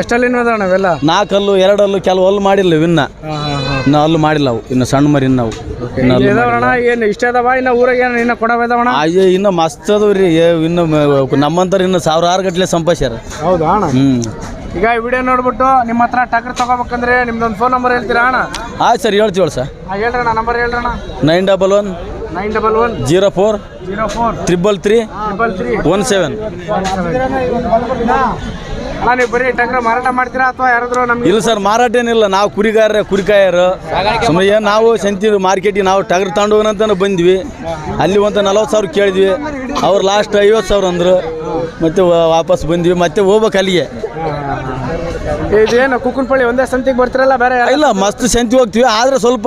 ಎಷ್ಟಲ್ಲಿ ಅಣ್ಣ ಇವೆಲ್ಲ ನಾಲ್ಕಲ್ಲು ಎರಡಲ್ಲು ಕೆಲವು ಹಲ್ಲು ಮಾಡಿಲ್ಲ ಇನ್ನ. ಇನ್ನು ಹಲ್ಲು ಮಾಡಿಲ್ಲ ಅವು ಇನ್ನು ಸಣ್ಣ ಮರಿ ಇನ್ನು ಅವು. ಇನ್ನು ಹಲ್ಲು ಏನು ಇಷ್ಟ ಅದಾವ? ಇನ್ನ ಊರಾಗ ಏನು ಇನ್ನ ಕೊಡವ ಅಯ್ಯೋ ಇನ್ನು ಮಸ್ತ್ ಅದಾವ ರೀ. ಇನ್ನು ನಮ್ಮಂತರು ಇನ್ನು ಸಾವಿರಾರು ಗಟ್ಲೆ ಸಂಪಾಸ್ಯಾರ ಹೌದಾ ಅಣ್ಣ? ಹ್ಞೂ ಈಗ ವಿಡಿಯೋ ನೋಡ್ಬಿಟ್ಟು ನಿಮ್ಮ ಹತ್ರ ಟಗರ್ ತಗೋಬೇಕಂದ್ರೆ ನಿಮ್ದೊಂದು ಫೋನ್ ನಂಬರ್ ಹೇಳ್ತೀರಾ ಅಣ್ಣ? ಆಯ್ತು ಸರ್ ಹೇಳ್ತೀವಳ ಸರ್. ಹೇಳ್ರಣ್ಣ number ಹೇಳ್ರಣ್ಣ. Nine double one nine double one zero four zero four triple three triple three one seven ಅಣ್ಣ ನೀವು ಬರೀ ಟಗರ್ ಮಾರಾಟ ಮಾಡ್ತೀರಾ ಅಥವಾ ಯಾರಾದ್ರೂ ನಮ್ಗೆ ಇಲ್ಲ ಸರ್ ಮಾರಾಟ ಏನಿಲ್ಲ. ನಾವು ಕುರಿಗಾರ ಕುರಿಕಾಯರು. ಸುಮ್ಮನೆ ಏನು ನಾವು ಸಂತಿ ಮಾರ್ಕೆಟಿಗೆ ನಾವು ಟಗರ್ ತಗೊಂಡೋಗನಂತ ಬಂದ್ವಿ. ಅಲ್ಲಿ ಒಂದು ನಲ್ವತ್ತು ಸಾವಿರ ಕೇಳಿದ್ವಿ. ಅವ್ರು ಲಾಸ್ಟ್ ಐವತ್ತು ಸಾವಿರ ಅಂದರು. ಮತ್ತೆ ವಾಪಸ್ ಬಂದ್ವಿ. ಮತ್ತೆ ಹೋಗ್ಬೇಕು ಅಲ್ಲಿಗೆ. ಇದೇನು ಕುಕ್ಕನಪಳ್ಳಿ ಒಂದೇ ಸಂತಿಗೆ ಬರ್ತಿರಲ್ಲ ಬೇರೆ ಇಲ್ಲ ಮಸ್ತ್ ಸಂತಿ ಹೋಗ್ತೀವಿ. ಆದ್ರೆ ಸ್ವಲ್ಪ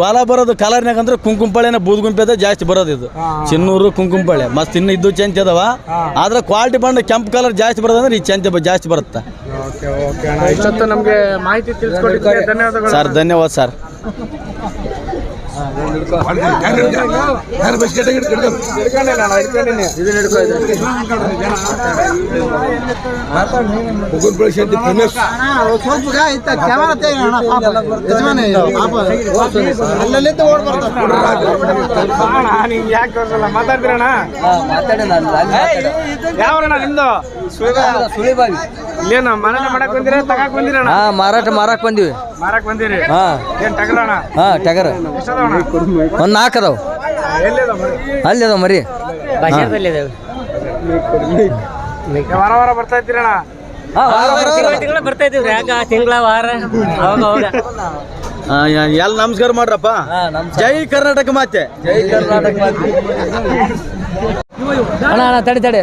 ಬಾಲ ಬರೋದು ಕಲರ್ನಾಗ ಅಂದ್ರೆ ಕುಂಕುಂಪಳ್ಳಿನ ಬೂದ್ಗುಂಪೆ ಜಾಸ್ತಿ ಬರೋದು ಇದು. ಚಿನ್ನೂರು ಕುಂಕುಂಪಳ್ಳಿ. ಮಸ್ತ್ ಇನ್ನು ಇದ್ದು ಚಂತಿ ಅದಾವ. ಆದ್ರೆ ಕ್ವಾಲಿಟಿ ಬಣ್ಣ ಕೆಂಪು ಕಲರ್ ಜಾಸ್ತಿ ಬರೋದಂದ್ರೆ ಈ ಚಂತಿ ಜಾಸ್ತಿ ಬರುತ್ತೆ. ಓಕೆ ಮಾಹಿತಿ ಅಣ್ಣ. ಸರ್ ನಮಗೆ ಮಾಹಿತಿ ಮಾತಾಡ್ತೀರಣ್ಣ ಇಲ್ಲೇನು ಮಾರಾಟ ಮಾಡಕ್ ಬಂದಿರ. ತಗಾಕ್ ಬಂದಿರಣ್ಣ ಮಾರಾಟ ಮಾರಕ್ ಬಂದಿವಿ. ಮಾರಕ್ ಬಂದಿರಿ? ಹಾ. ಏನ್ ಟಗರಣ್ಣ ಹಾ ಟಗರ್. ಎಷ್ಟದವಣ್ಣ ಒಂದು ನಾಲ್ಕು ಅದಾವ? ಅಲ್ಲಿ ಅದಾವ ಮರಿ. ವಾರ ವಾರ ಬರ್ತಾ ಇದ್ದೀರಣ್ಣ? ಬರ್ತಾ ಇದೀವಿ ಯಾಕ? ತಿಂಗಳ ವಾರ ಅವಾಗ ಅವಾಗ. ಎಲ್ಲ ನಮಸ್ಕಾರ ಮಾಡ್ರಪ್ಪ. ಜೈ ಕರ್ನಾಟಕ ಮಾತೆ. ಅಣ್ಣ ಅಣ್ಣ ತಡಿ ತಡಿ.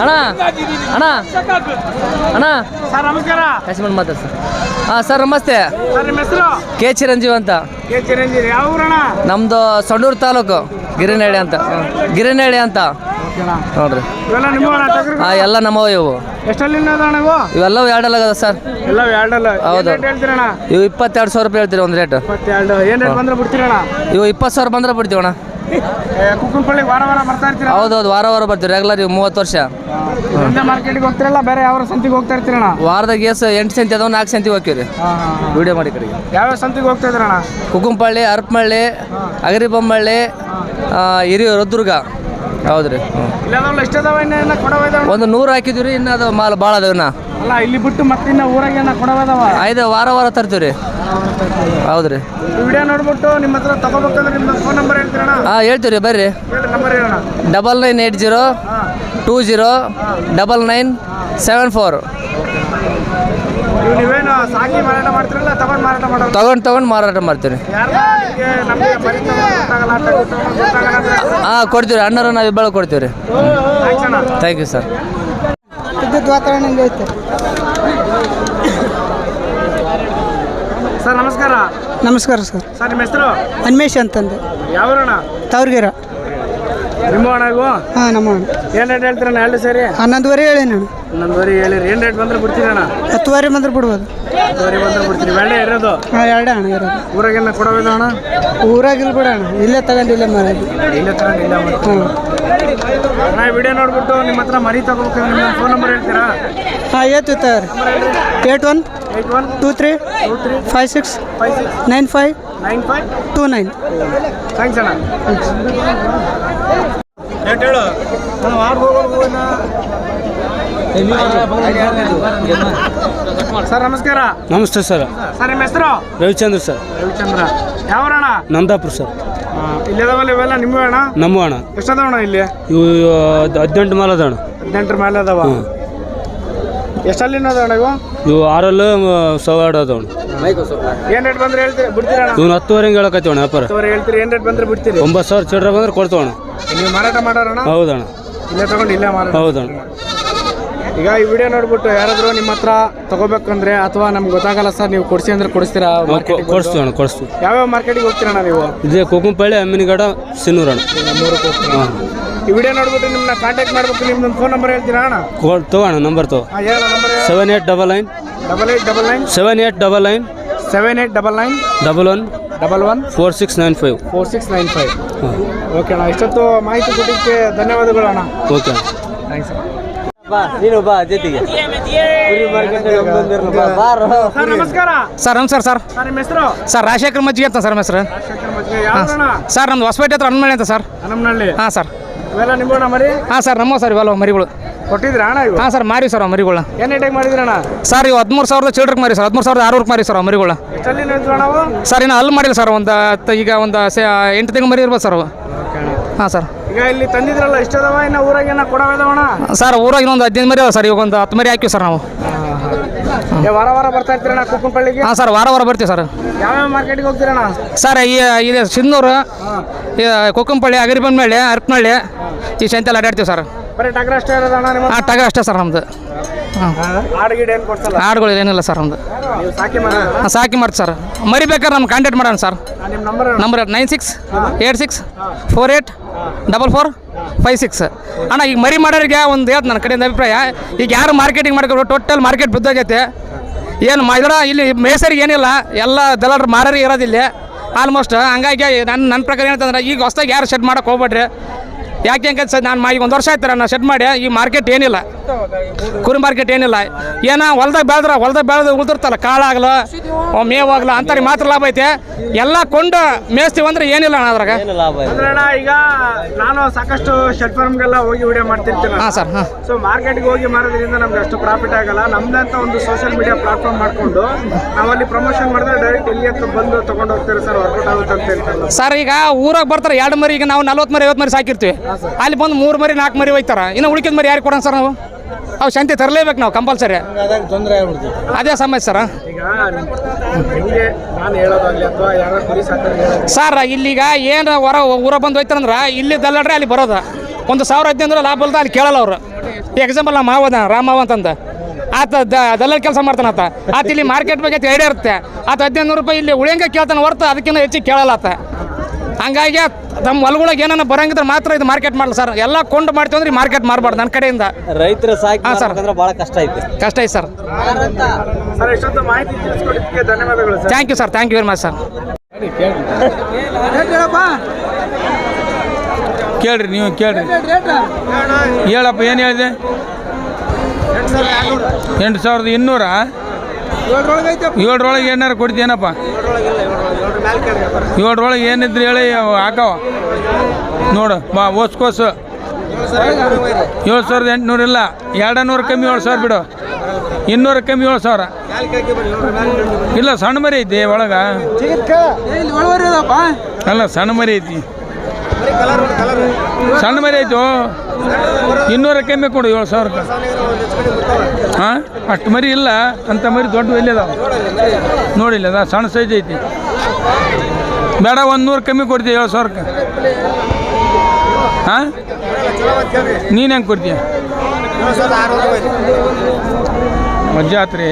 ಅಣ್ಣ ಅಣ್ಣ. ಅಣ್ಣ. ಸರ್ ನಮಸ್ಕಾರ. ಕಶ್ಮೀರ್ ಮಾತಾಡ ಸರ್ ಹಾಂ ಸರ್ ನಮಸ್ತೆ. ಸರ್ ನಿಮ್ಮ ಹೆಸರು? ಕೆ ಚಿರಂಜೀವಿ ಅಂತ. ಕೆ ಚಿರಂಜೀವಿ. ಯಾವ ಊರಣ್ಣ? ನಮ್ಮದು ಸಂಡೂರು ತಾಲೂಕು ಗಿರಿನಹಳ್ಳಿ ಅಂತ. ಗಿರಿನಹಳ್ಳಿ ಅಂತ. ನೋಡ್ರಿ. ನಿಮ್ಮ ಹಾಂ ಎಲ್ಲ ನಮ್ಮವ ಇವು. ಇವೆಲ್ಲ ಎರಡಲ್ಲ ಅದ ಸರ್. ಹೌದು. ಇವು ಇಪ್ಪತ್ತೆರಡು ಸಾವಿರ ರೂಪಾಯಿ ಹೇಳ್ತೀರಿ ಒಂದು ರೇಟ್. ಇವು ಇಪ್ಪತ್ತು ಸಾವಿರ ಬಂದ್ರೆ ಬಿಡ್ತೀವಣ್ಣ. ಕುಕ್ಕನಪಳ್ಳಿ ವಾರ ವಾರ ಬರ್ತಾ ಇರ್ತೀರ? ಹೌದೌದು ವಾರ ವಾರ ಬರ್ತೀವಿ ರೆಗ್ಯುಲರ್ ಇವು ಮೂವತ್ತು ವರ್ಷ. ಮಾರ್ಕೆಟಿಗೆ ಹೋಗ್ತಿರಲ್ಲ ಬೇರೆ ಯಾವ ಸಂತಿಗೆ ಹೋಗ್ತಾ ಇರ್ತೀರಣ್ಣ? ವಾರದಾಗ ಎಸ್ ಎಂಟು ಸಂತಿ ಅದಾವ ನಾಲ್ಕು ಸಂತಿ ಹೋಗ್ತೀವಿ ರೀ. ವಿಡಿಯೋ ಮಾಡಿ ಕಡೆಗೆ. ಯಾವ್ಯಾವ ಸಂತಿಗೆ ಹೋಗ್ತಾ ಇದ್ರಣ್ಣ? ಕುಕುಂಪಳ್ಳಿ ಅರ್ಪಮಳ್ಳಿ ಅಗರಿಬೊಮ್ಮಳ್ಳಿ ಹಿರಿಯೂರು ರುದ್ದುರ್ಗ ಹೌದು ರೀ ಹ್ಞೂ ಇಲ್ಲದವಲ್ಲ ಇಷ್ಟ ಅದಾವ ಇನ್ನ ಕೊಡವ ಇದಾವ ಒಂದು ನೂರು ಹಾಕಿದ್ವಿ ಇನ್ನು ಅದು ಮಾಲ್ ಭಾಳ ಅದಾವ ಅಲ್ಲ ಇಲ್ಲಿ ಬಿಟ್ಟು ಮತ್ತೆ ಇನ್ನ ಊರಾಗ ಏನ ಕೊಡವ ಐದು ವಾರ ವಾರ ತರ್ತೀವಿ ರೀ ಹೌದು ರೀ ವಿಡಿಯೋ ನೋಡ್ಬಿಟ್ಟು ನಿಮ್ಮ ಹತ್ರ ತಗೋಬೇಕಂದ್ರೆ ನಿಮ್ಮ ಫೋನ್ ನಂಬರ್ ಹೇಳ್ತೀರಣ್ಣ ಹಾಂ ಹೇಳ್ತೀವಿ ಬರ್ರಿ. Double nine eight zero two zero double nine seven four. ನೀವು ನೀವೇನು ಸಾಕಿ ಮಾರಾಟ ಮಾಡ್ತಿರಲ್ಲ ತಗೊಂಡ್ ಮಾರಾಟ ಮಾಡೋದು ತೊಗೊಂಡು ತೊಗೊಂಡು ಮಾರಾಟ ಮಾಡ್ತೀವಿ ನಮಗೆ ಮರಿ ಗೊತ್ತಾಗಲ್ಲ ಗೊತ್ತಾಗಲ್ಲ ಅಂದ್ರೆ ಹಾಂ ಕೊಡ್ತೀವಿ ರೀ ಅಣ್ಣರು ನಾವು ಇಬ್ಬಳ ಕೊಡ್ತೀವಿ ರೀ ಥ್ಯಾಂಕ್ಸ್ ಅಣ್ಣ. ಥ್ಯಾಂಕ್ ಯು ಸರ್ ವಿದ್ಯುತ್ ವಾತಾವರಣ ಐತೆ ಸರ್ ನಮಸ್ಕಾರ. ನಮಸ್ಕಾರ ಸರ್. ಸರ್ ನಿಮ್ಮ ಹೆಸರು? ಅನ್ಮೇಶ್ ಅಂತಂದು. ಯಾವೂರಣ್ಣ? ತಾವ್ರಗಿರ. ನಿಮ್ಮ ಅಣ್ಣ ಇವು ಹಾಂ ನಮ್ಮ. ಏನು ರೇಟ್ ಹೇಳ್ತೀರಣ್ಣ ಎರಡು ಸೇರಿ? ಹನ್ನೊಂದುವರೆ ಹೇಳಿ ನಾನು. ಹೇಳಿರಿ. ಏನು ರೇಟ್ ಬಂದ್ರೆ ಬಿಡ್ತೀರಣ್ಣ ಹತ್ತುವರೆ ಬಂದ್ರೆ ಬಿಡ್ಬೋದು. ಹತ್ತುವರೆ ಬಂದ್ರೆ ಬಿಡ್ತೀರಿ. ಬೆಳೆ ಇರೋದು. ಹಾಂ ಎರಡೇ ಅಣ್ಣ ಇರೋದು. ಊರಾಗೆಲ್ಲ ಕೊಡೋದು ಅಣ್ಣ? ಊರಾಗಿಲ್ಲ ಬಿಡ ಅಣ್ಣ. ಇಲ್ಲೇ ತಗೊಂಡಿಲ್ಲ ಇಲ್ಲೇ ಮಾರೋದು. ಇಲ್ಲೇ ತಗೊಂಡು ಇಲ್ಲ ಮತ್ತೆ ಹ್ಞೂ ನಾ ವಿಡಿಯೋ ನೋಡ್ಬಿಟ್ಟು ನಿಮ್ಮ ಹತ್ರ ಮರಿ ತಗೋಬೇಕು. ನಿಮ್ಮ ಫೋನ್ ನಂಬರ್ ಹೇಳ್ತೀರಾ? ಹಾಂ ಏತು ತಗೋರಿ eight one? Eight one two three? Five six five six? Nine five. Nine five two nine thanks ಅಣ್ಣ. ಹೇಳು. ಸರ್ ನಮಸ್ಕಾರ. ನಮಸ್ತೆ ಸರ್. ಸರ್ ನಿಮ್ಮ ಹೆಸರು? ರವಿಚಂದ್ರ ಸರ್. ರವಿಚಂದ್ರ. ಯಾವರಣ್ಣ? ನಂದಾಪುರ ಸರ್. ಇಲ್ಲಿದಾವಲ್ಲ ಇವೆಲ್ಲ ನಿಮ್ಮ ಅಣ್ಣ? ನಮ್ಮ ಅಣ್ಣ. ಎಷ್ಟದವಣ್ಣ ಇಲ್ಲಿ? ಇವು ಹದಿನೆಂಟು ಮೇಲೆ ಅದ ಅಣ್ಣ ಹದಿನೆಂಟರ ಮೇಲೆ ಅದಾವ. ಎಷ್ಟಲ್ಲಿ ಅಣ್ಣ ಇವು? ಇವು ಆರಲ್ಲು ಸವಾಡ ಅದಾವಣ ಏನ್ ರೇಟ್ ಬಂದ್ರೆ ಹೇಳ್ತೀರಿ? ಬಿಡ್ತೀರಾ ಅಣ್ಣ? ಇವ್ನು ಹತ್ತುವರೆ ಹೇಳಕತ್ತೀವಿ ಹೇಳಕತ್ತೀವಣ ವ್ಯಾಪಾರ. ಹತ್ತುವರೆ ಹೇಳ್ತೀರಿ ಏನ್ ರೇಟ್ ಬಂದ್ರೆ ಬಿಡ್ತೀರಿ? ಒಂಬತ್ತು ಸಾವಿರ ಚಿಲ್ಲರೆ ಬಂದ್ರೆ ಕೊಡ್ತೀವಣ ನೀವು ಮಾರಾಟ ಮಾಡೋಣ ಹೌದಣ್ಣ. ಇಲ್ಲೇ ತಗೊಂಡು ಇಲ್ಲೇ ಮಾರಾಟ ಹೌದಣ್ಣ. ಈಗ ಈ ವಿಡಿಯೋ ನೋಡ್ಬಿಟ್ಟು ಯಾರಾದ್ರೂ ನಿಮ್ಮ ಹತ್ರ ತಗೋಬೇಕಂದ್ರೆ ಅಥವಾ ನಮ್ಗೆ ಗೊತ್ತಾಗಲ್ಲ ಸರ್ ನೀವು ಕೊಡ್ಸಿ ಅಂದ್ರೆ ಕೊಡಿಸ್ತೀರಾ market ಗೆ ಬಂದು? ಕೊಡಿಸ್ತೀವಿ ಅಣ್ಣ ಕೊಡಿಸ್ತೀವಿ. ಯಾವ್ಯಾವ ಮಾರ್ಕೆಟಿಗೆ ಹೋಗ್ತೀರಣ್ಣ ನೀವು? ಇದೇ ಕುಕುಂಪಳ್ಳಿ ಅಮ್ಮಿನಗಡ ಸಿನೂರ ಅಣ್ಣ ಹಾಂ. ಈ ವಿಡಿಯೋ ನೋಡ್ಬಿಟ್ಟು ನಿಮ್ಮನ್ನ ಕಾಂಟ್ಯಾಕ್ಟ್ ಮಾಡ್ಬೇಕು ನಿಮ್ದೊಂದು ಫೋನ್ ನಂಬರ್ ಹೇಳ್ತೀರಾ ಅಣ್ಣ? ತಗೋಣ ನಂಬರ್ ತಗೋ. ಹಾಂ ಹೇಳ. Number seven eight double nine double eight double nine seven eight double nine seven eight double nine double one double one four six nine five four six nine five okay ಅಣ್ಣ ಇಷ್ಟೊತ್ತು ಮಾಹಿತಿ ಕೊಟ್ಟಿದ್ದಕ್ಕೆ ಧನ್ಯವಾದಗಳು ಅಣ್ಣ. Okay thanks ನೀನು ಬಾ ಜೊತೆಗೆ. Sir ನಮಸ್ಕಾರ. Sir sir. ರಾಜಶೇಖರ್ ಮಜ್ಜಿಗೆ ಅಂತ ಸರ್ ಹೆಸರು. ಸರ್ ನಮ್ದು ಹೊಸಪೇಟೆ ಹತ್ರ ಹನುಮಳ್ಳಿ ಅಂತ ಸರ್. ಹನಮ್ನಳ್ಳಿ. ಹಾಂ ಸರ್. ಇವೆಲ್ಲ ನಿಮ್ಮಣ್ಣ ಮರಿ? ಹಾಂ ಸರ್ ನಮ್ಮ ಸರ್ ಇವೆಲ್ಲ ಮರಿಗಳು. ಕೊಟ್ಟಿದ್ರಾ ಅಣ್ಣ ಇವು? ಹಾಂ ಸರ್ ಮಾರಿ ಸರ್ ಮರಿಗಳು ಏನ್ ರೇಟಾಗಿ ಮಾಡಿದ್ರಣ್ಣ ಸರ್ ಇವು ಹದಿಮೂರು ಸಾವಿರದ ಚಿಲ್ಡ್ರಿಗೆ ಮಾರಿ ಸರ್ ಹದಿಮೂರು ಸಾವಿರದ ಆರುವರೆಗೆ ಮಾರಿ ಸರ್ ಮರಿಗಳು ಎಷ್ಟಲ್ಲಿ ನಿಂತ್ರು ನಾವು ಸರ್ ಇನ್ನು ಅಲ್ಲಿ ಮಾಡಿಲ್ಲ ಸರ್ ಒಂದು ಈಗ ಒಂದು ಎಂಟು ತಿಂಗಳು ಮರಿ ಇರ್ಬೋದು ಸರ್ ಹಾಂ ಸರ್. ಈಗ ಇಲ್ಲಿ ತಂದಿದ್ರಲ್ಲ ಇಷ್ಟದವ? ಇನ್ನ ಊರಾಗ ಏನ ಕೊಡವೇದವಣ ಸರ್ ಊರಾಗ ಇನ್ನೊಂದು ಹದಿನೈದು ಮರಿ ಅವ ಸರ್ ಇವಾಗ ಒಂದು ಹತ್ತು ಮರಿ ಹಾಕಿವಿ ಸರ್ ನಾವು. ವಾರ ವಾರ ಬರ್ತಾ ಇರ್ತೀರಣ್ಣ ಕುಕ್ಕನಪಳ್ಳಿಗೆ ಹಾಂ ಸರ್ ವಾರ ವಾರ ಬರ್ತೀವಿ ಸರ್. ಯಾವ್ಯಾವ ಮಾರ್ಕೆಟ್ಗೆ ಹೋಗ್ತೀರಣ್ಣ? ಸರ್ ಈ ಇದೆ ಸಿಂಧೂರು ಈ ಅಗರಿಬನ್ಮಳ್ಳಿ ಅರ್ಪನಹಳ್ಳಿ ಈ ಸಂತೆಲ್ಲ ಅಡ್ಡಾಡ್ತೀವಿ ಸರ್. ಬರೀ ಟಗರ್ ಅಷ್ಟೇ ಇರೋದಣ್ಣ ನಿಮ್ಮ ಆ ಟಗರ್ ಅಷ್ಟೇ ಸರ್ ನಮ್ಮದು ಹಾಂ. ಆಡು ಗಿಡ ಏನು ಆಡುಗಳು ಏನಿಲ್ಲ ಸರ್ ಒಂದು ಸಾಕಿ ಮಾಡಿ. ಹಾಂ ಸಾಕಿ ಮಾಡ್ತೀವಿ ಸರ್. ಮರಿಬೇಕಾದ್ರೆ ನಮ್ಗೆ ಕಾಂಟ್ಯಾಕ್ಟ್ ಮಾಡೋಣ sir. Number number nine six eight six four eight double four five six ಅಣ್ಣ ಈಗ ಮರಿ ಮಾಡೋರಿಗೆ ಒಂದು ಹೇಳ್ತು ನನ್ನ ಕಡೆಯಿಂದ ಅಭಿಪ್ರಾಯ. ಈಗ ಯಾರು ಮಾರ್ಕೆಟಿಂಗ್ ಮಾಡ್ಕೊಂಡು ಟೋಟಲ್ ಮಾರ್ಕೆಟ್ ಬಿದ್ದೋಗೈತೆ. ಏನು ಮಾಡೋಣ ಇಲ್ಲಿ ಮೇಸರಿಗೆ ಏನಿಲ್ಲ. ಎಲ್ಲ ದಲಾಲ್ರು ಮಾರರಿಗೆ ಇರೋದಿಲ್ಲ. ಆಲ್ಮೋಸ್ಟ್ ಹಂಗಾಗಿ ನನ್ನ ನನ್ನ ಪ್ರಕಾರ ಏನಂತಂದ್ರೆ ಈಗ ಹೊಸ್ದಾಗಿ ಯಾರು ಶೆಡ್ ಮಾಡೋಕೆ ಹೋಗ್ಬೇಡ್ರಿ. ಯಾಕೆ ಹೆಂಗೆ ಸರ್ ನಾನು ಈಗ ಒಂದು ವರ್ಷ ಆಯ್ತು ನಾನು ಸೆಟ್ ಮಾಡಿ ಈ ಮಾರ್ಕೆಟ್ ಏನಿಲ್ಲ. ಕುರಿ ಮಾರ್ಕೆಟ್ ಏನಿಲ್ಲ. ಏನ ಹೊಲ್ದಾಗ ಬೆಳೆದ್ರ ಹೊಲ್ದಾಗ ಬೆಳೆದು ಉಳ್ದಿರ್ತಲ್ಲ ಕಾಳಾಗಲ್ಲ ಮೇವಾಗಲ್ಲ ಅಂತಾರೆ ಮಾತ್ರ ಲಾಭ ಐತೆ. ಎಲ್ಲ ಕೊಂಡು ಮೇಯಿಸ್ತೀವಿ ಅಂದ್ರೆ ಏನಿಲ್ಲ ಅಣ್ಣ ಅದ್ರಾಗ? ಅಂದ್ರೆ ಈಗ ನಾನು ಸಾಕಷ್ಟು ಶೆಡ್ ಫಾರ್ಮ್ಗೆಲ್ಲ ಹೋಗಿ ವಿಡಿಯೋ ಮಾಡ್ತಿರ್ತೀನಿ. ಹಾಂ ಸರ್ ಹಾಂ. ಸೊ ಮಾರ್ಕೆಟ್ಗೆ ಹೋಗಿ ಮಾರೋದ್ರಿಂದ ನಮ್ಗೆ ಅಷ್ಟು ಪ್ರಾಫಿಟ್ ಆಗಲ್ಲ. ನಮ್ದಂತ ಒಂದು ಸೋಷಿಯಲ್ ಮೀಡಿಯಾ ಪ್ಲಾಟ್ಫಾರ್ಮ್ ಮಾಡ್ಕೊಂಡು ನಾವಲ್ಲಿ ಪ್ರಮೋಷನ್ ಮಾಡಿದ್ರೆ ಡೈರೆಕ್ಟ್ ಇಲ್ಲಿ ಹತ್ರ ಬಂದು ತಗೊಂಡು ಹೋಗ್ತಾರೆ ಸರ್ ವರ್ಕೌಟ್ ಆಗುತ್ತೆ ಅಂತ ಹೇಳ್ತಾರೆ. ಸರ್ ಈಗ ಊರಾಗ ಬರ್ತಾರೆ ಎರಡು ಮರಿ ಈಗ ನಾವು ನಲ್ವತ್ತು ಮರಿ ಐವತ್ತು ಮರಿ ಸಾಕಿರ್ತೀವಿ. ಅಲ್ಲಿ ಬಂದು ಮೂರು ಮರಿ ನಾಲ್ಕು ಮರಿ ಒಯ್ತಾರ? ಇನ್ನು ಉಳಿಕಿದ ಮರಿ ಯಾರಿಗೆ ಕೊಡೋಣ ಸರ್ ನಾವು? ಅವು ಶಾಂತಿ ತರಲೇಬೇಕು ನಾವು ಕಂಪಲ್ಸರಿ. ಅದೇ ಸಮಸ್ಯೆ ಸರ್ ಈಗ ನಿಮಗೆ ನಾನು ಹೇಳೋದಾಗ್ಲಿ ಅಥವಾ ಯಾರೋ ಕುರಿ ಸಾಕೋದು ಸರ್ ಇಲ್ಲಿಗ ಏನು ಹೊರ ಊರ ಬಂದು ಹೋಯ್ತಾರಂದ್ರೆ ಇಲ್ಲಿ ದಲ್ಲಾಡ್ರೆ ಅಲ್ಲಿ ಬರೋದು. ಒಂದು ಸಾವಿರ ಹದಿನೈದು ಲಾಭ ಅಲ್ದ ಅಲ್ಲಿ ಕೇಳಲ್ಲ ಅವರು. ಎಕ್ಸಾಂಪಲ್ ನಮ್ಮ ಮಾವದ ರಾಮಾವ ಅಂತಂದ. ಆತ ದಲ್ಲಾಳಿ ಕೆಲಸ ಮಾಡ್ತಾನ ಆತ. ಆತ ಇಲ್ಲಿ ಮಾರ್ಕೆಟ್ ಬಗ್ಗೆ ಐಡಿಯಾ ಇರುತ್ತೆ. ಆತ ಹದಿನೈದು ನೂರು ರೂಪಾಯಿ ಇಲ್ಲಿ ಉಳಿಯಂಗೆ ಕೇಳ್ತಾನೆ ಹೊರತು ಅದಕ್ಕಿಂತ ಹೆಚ್ಚಿಗೆ ಕೇಳಲ್ಲ ಆತ. ಹಂಗಾಗಿ ನಮ್ಮ ಹೊಲಗಳಿಗೆ ಏನಾನ ಬರಂಗಿದ್ರೆ ಮಾತ್ರ ಇದು ಮಾರ್ಕೆಟ್ ಮಾಡಲ್ಲ ಸರ್. ಎಲ್ಲ ಕೊಂಡು ಮಾಡ್ತೀವಿ ಅಂದ್ರೆ ಮಾರ್ಕೆಟ್ ಮಾಡಬಾರ್ದು ನನ್ನ ಕಡೆಯಿಂದ. ರೈತರ ಸಾಕಿ ಹಾಂ ಸರ್. ಭಾಳ ಕಷ್ಟ ಐತೆ. ಕಷ್ಟ ಐತೆ ಸರ್. ಸರ್ ಇಷ್ಟೊಂದು ಮಾಹಿತಿ ತಿಳಿಸ್ಕೊಟ್ಟಿದ್ದಕ್ಕೆ ಧನ್ಯವಾದಗಳು sir. Thank you sir thank you very much sir ಕೇಳ್ರಿ ನೀವು ಕೇಳ್ರಿ. ಹೇಳಪ್ಪ ಏನು ಹೇಳಿದೆ? ಎಂಟು ಸಾವಿರದ ಇನ್ನೂರ? ಏಳರೊಳಗೆ ಏನಾರು ಕೊಡ್ತೀನಪ್ಪ ಏಳರೊಳಗೆ ಏನಿದ್ರೆ ಹೇಳಿ, ಹಾಕವ. ನೋಡು, ಬಾ ಓಸ್ಕೋಸು ಏಳು ಸಾವಿರದ ಎಂಟುನೂರು ಇಲ್ಲ ಎರಡು ನೂರು ಕಮ್ಮಿ ಏಳು ಸಾವಿರ ಬಿಡು. ಇನ್ನೂರು ಕಮ್ಮಿ ಏಳು ಸಾವಿರ. ಇಲ್ಲ, ಸಣ್ಣ ಮರಿ ಐತಿ ಒಳಗೆ. ಅಲ್ಲ, ಸಣ್ಣ ಮರಿ ಐತಿ. ಸಣ್ಣ ಮರಿ ಐತು? ಇನ್ನೂರ ಕಮ್ಮಿ ಕೊಡು, ಏಳು ಸಾವಿರ ಹಾಂ, ಅಷ್ಟು ಮರಿ ಇಲ್ಲ, ಅಂತ ಮರಿ ದೊಡ್ಡ ಎಲ್ಲಿ ನೋಡಿಲ್ಲ ಸಣ್ಣ ಸೈಜ್ ಐತಿ. ಬೇಡ, ಒಂದು ನೂರು ಕಮ್ಮಿ ಕೊಡ್ತೀಯ, ಏಳು ಸಾವಿರಕ್ಕೆ. ಹಾಂ? ನೀನು ಹೆಂಗೆ ಕೊಡ್ತೀಯ? ಮಜ್ಜಾತ್ರಿ.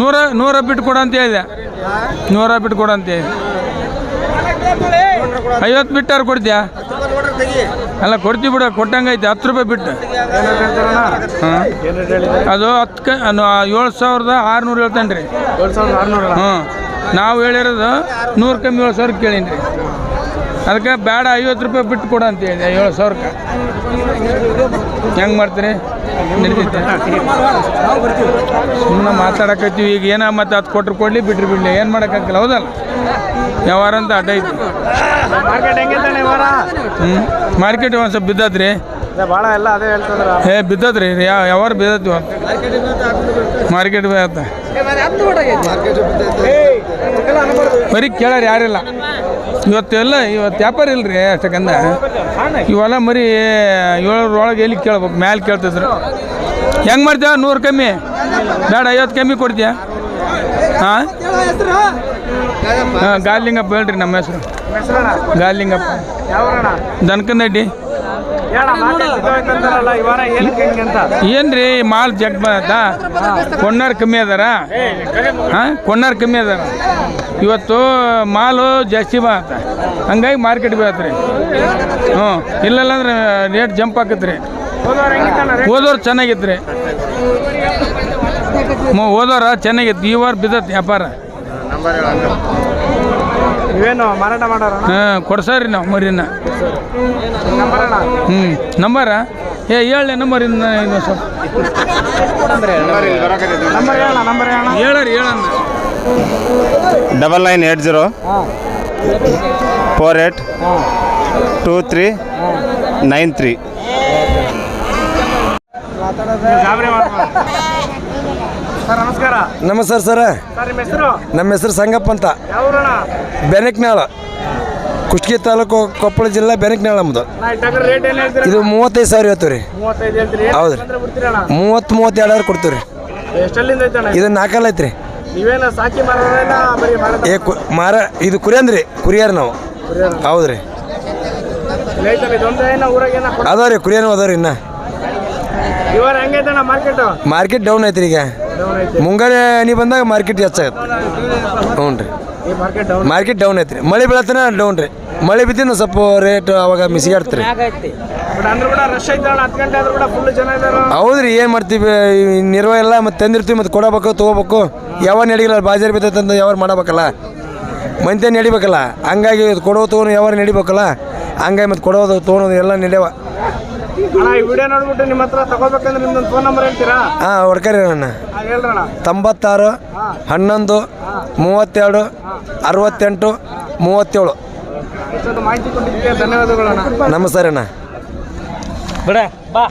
ನೂರ ನೂರ ಬಿಟ್ಟು ಕೊಡು ಅಂತ ಹೇಳಿದೆ. ನೂರ ಬಿಟ್ಟು ಕೊಡು ಅಂತ ಹೇಳಿ ಐವತ್ತು ಬಿಟ್ಟಾರು ಕೊಡ್ತೀಯಾ? ಅಲ್ಲ ಕೊಡ್ತೀವಿ ಬಿಡ ಕೊಟ್ಟಂಗೈತೆ ಹತ್ತು ರೂಪಾಯಿ ಬಿಟ್ಟು. ಹಾಂ. ಅದು ಹತ್ತು ಕ ಏಳು ಸಾವಿರದ ಆರುನೂರು ಹೇಳ್ತಾನೆ ರೀ ಹ್ಞೂ ನಾವು ಹೇಳಿರೋದು ನೂರು ಕಮ್ಮಿ ಏಳು ಸಾವಿರ ಕೇಳೀನಿ ರೀ ಅದಕ್ಕೆ ಬೇಡ ಐವತ್ತು ರೂಪಾಯಿ ಬಿಟ್ಟು ಕೊಡು ಅಂತ ಹೇಳಿ ಏಳು ಸಾವಿರಕ್ಕೆ. ಹೆಂಗೆ ಮಾಡ್ತೀರಿ? ನಡೀತೈತೆ ಸುಮ್ಮನೆ ಮಾತಾಡಕತ್ತೀವಿ ಈಗ ಏನ ಮತ್ತೆ ಅದು ಕೊಟ್ರು ಕೊಡಲಿ ಬಿಟ್ರು ಬಿಡಲಿ ಏನು ಮಾಡೋಕ್ಕಾಗಲ್ಲ ಹೌದಲ್ಲ? ವ್ಯವಹಾರ ಅಂತ ಅಡ್ಡ ಐತಿ. ಹ್ಞೂ ಮಾರ್ಕೆಟ್ ಒಂದು ಸ್ವಲ್ಪ ಬಿದ್ದದ್ರಿ. ಭಾಳ ಎಲ್ಲ ಅದೇ ಹೇಳ್ತಿದ್ರ. ಏ ಬಿದ್ದದ್ರಿ ಯಾವ ಬಿದ್ದತ್ತಿ ಮಾರ್ಕೆಟ್ ಬರೀ ಕೇಳಾರ ಯಾರಿಲ್ಲ. ಇವತ್ತೆಲ್ಲ ಇವತ್ತು ವ್ಯಾಪಾರ ಇಲ್ರಿ ಅಷ್ಟಕ್ಕಂದ ಇವೆಲ್ಲ ಮರಿ ಏಳರೊಳಗೆ ಎಲ್ಲಿ ಕೇಳ್ಬೇಕು ಮ್ಯಾಲೆ ಕೇಳ್ತಿದ್ರು. ಹೆಂಗೆ ಮಾಡ್ತೀಯ? ನೂರು ಕಮ್ಮಿ. ಬೇಡ ಐವತ್ತು ಕಮ್ಮಿ ಕೊಡ್ತೀಯ? ಹಾಂ? ಹಾಂ, ಗಾಲಿಂಗಪ್ಪ ಹೇಳ್ರಿ ನಮ್ಮ ಹೆಸರು. ಗಾಲಿಂಗಪ್ಪ. ದನಕನಡ್ಡಿ. ಏನ್ರಿ ಮಾಲ್ ಜಗ್ ಬಂದ ಕೊಂಡಾರ್ ಕಮ್ಮಿ ಅದಾರ? ಹಾಂ ಕೊಂಡಾರ್ ಕಮ್ಮಿ ಅದಾರ. ಇವತ್ತು ಮಾಲು ಜಾಸ್ತಿ ಬತ್ತ ಹಂಗಾಗಿ ಮಾರ್ಕೆಟ್ ಬೀಳತ್ರಿ. ಹ್ಞೂ ಇಲ್ಲಲ್ಲ ಅಂದ್ರೆ ರೇಟ್ ಜಂಪ್ ಆಕತ್ರಿ. ಹೋದವ್ರು ಚೆನ್ನಾಗಿತ್ತು ಮೊ ಹೋದವ್ರ ಚೆನ್ನಾಗಿತ್ತು ಈ ವಾರ ಬಿದ್ದತ್ ವ್ಯಾಪಾರ. ಇವೇನು ಮಾರಾಟ ಮಾಡೋರ ಹಾಂ ಕೊಡ್ಸಾರಿ ನಾವು ಮರಿನ. ಹ್ಞೂ ನಂಬರ? ಏ ಹೇಳಿ ನಂಬರ್ ಇನ್ನು ಇನ್ನು ಸ್ವಲ್ಪ. ನಂಬರ್ ಹೇಳಣ್ಣ ಹೇಳರಿ ಹೇಳಣ್ಣ. Double nine eight zero four eight two three nine three. Sir ನಮಸ್ಕಾರ. ನಮಸ್ಕಾರ ಸರ ಸರ್. ನಿಮ್ಮ ಹೆಸರು? ನಮ್ಮ ಹೆಸರು ಸಂಗಪ್ಪ ಅಂತ. ಯಾವೂರಣ ಬೆನಕ್ನಾಳ. ಕುಷ್ಟಗಿ ತಾಲೂಕು ಕೊಪ್ಪಳ ಜಿಲ್ಲಾ ಬೆನಕ್ನಾಳ ನಮ್ಮದು ನಾ ರೇಟ್ ಏನು ಹೇಳ್ತೀರಿ? ಇದು ಮೂವತ್ತೈದು ಸಾವಿರ ಹೇಳ್ತೀವಿ ರೀ. ಮೂವತ್ತೈದು ಹೇಳ್ತೀರಿ. ಹೌದ್ರಿ. ಮೂವತ್ತು ಮೂವತ್ತೆರಡು ಸಾವಿರ ಕೊಡ್ತೀವಿ ರೀ. ಎಷ್ಟಲ್ಲಿಂದ ಐತಣ್ಣ? ಇದು ನಾಲ್ಕಲ್ಲ ಐತ್ರಿ ನೀವೇನ ಸಾಕಿ ಮಾರೋಣ ಬರೀ ಮಾಡೋದ ಏ ಕು ಮಾರ ಇದು ಕುರಿ ಅಂದ್ರಿ ಕುರಿಯಾರ. ನಾವು ಹೌದ್ರಿ ಅದಾವ್ರಿ ಇದೊಂದು ಅದಾವ್ರಿ ಊರಾಗ ಏನ ಕೊಡ್- ಅದಾವ ರೀ ಕುರಿಯನು ಅದಾವ ರೀ ಇನ್ನ ಹೆಂಗೈತಣ್ಣ ಮಾರ್ಕೆಟ್ ಡೌನ್ ಐತ್ರಿ ಈಗ. ಮುಂಗಾರು ಹನಿ ಬಂದಾಗ ಮಾರ್ಕೆಟ್ ಹೆಚ್ಚಾಗತ್ತೆ. ಹ್ಞೂ ರೀ. ಮಾರ್ಕೆಟ್ ಡೌನ್ ಐತ್ರಿ. ಮಳೆ ಬೀಳತ್ತನ ಡೌನ್ ರೀ. ಮಳೆ ಬಿದ್ದಿನ ಸ್ವಲ್ಪ ರೇಟ್ ಅವಾಗ ಮಿಸಿಗಾಡ್ತ್ರಿ. ಹೌದ್ರಿ, ಏನು ಮಾಡ್ತೀವಿ? ನಿರ್ವಹ ನಿರ್ವ ಎಲ್ಲ ಮತ್ತೆ ತಂದಿರ್ತೀವಿ ಮತ್ತೆ ಕೊಡಬೇಕು, ತೊಗೋಬೇಕು. ಯಾವ ನಡಿಗಲ್ಲ ಬಾಜಾರ್ ಬಿದ್ದೈತಂತ ಯಾವಾಗ ಮಾಡಬೇಕಲ್ಲ? ಮಂತೆ ನಡಿಬೇಕಲ್ಲ? ಹಂಗಾಗಿ ಕೊಡೋದು ಕೊಡೋ ತೊಗೊಂಡು ಯಾವಾಗ ನಡಿಬೇಕಲ್ಲ? ಹಂಗಾಗಿ ಮತ್ತೆ ಕೊಡೋದು ತೊಗೊಳೋದು ಎಲ್ಲ ನಡೆಯವ. ಅಣ್ಣ ಈ ವಿಡಿಯೋ ನೋಡ್ಬಿಟ್ಟು ನಿಮ್ಮ ಹತ್ರ ತಗೋಬೇಕಂದ್ರೆ ನಿಮ್ದೊಂದು ಫೋನ್ ನಂಬರ್ ಹೇಳ್ತೀರಾ? ಹಾಂ ಹೊಡ್ಕರಿ ಅಣ್ಣ. ತೊಂಬತ್ತಾರು ಹನ್ನೊಂದು ಮೂವತ್ತೆರಡು ಅರವತ್ತೆಂಟು ಮೂವತ್ತೇಳು. ಇಷ್ಟೊಂದು ಮಾಹಿತಿ ಕೊಟ್ಟಿದ್ದಕ್ಕೆ ಧನ್ಯವಾದಗಳಣ್ಣ ನಮಸ್ಕಾರ ಅಣ್ಣ. ಬಿಡ ಬಾ.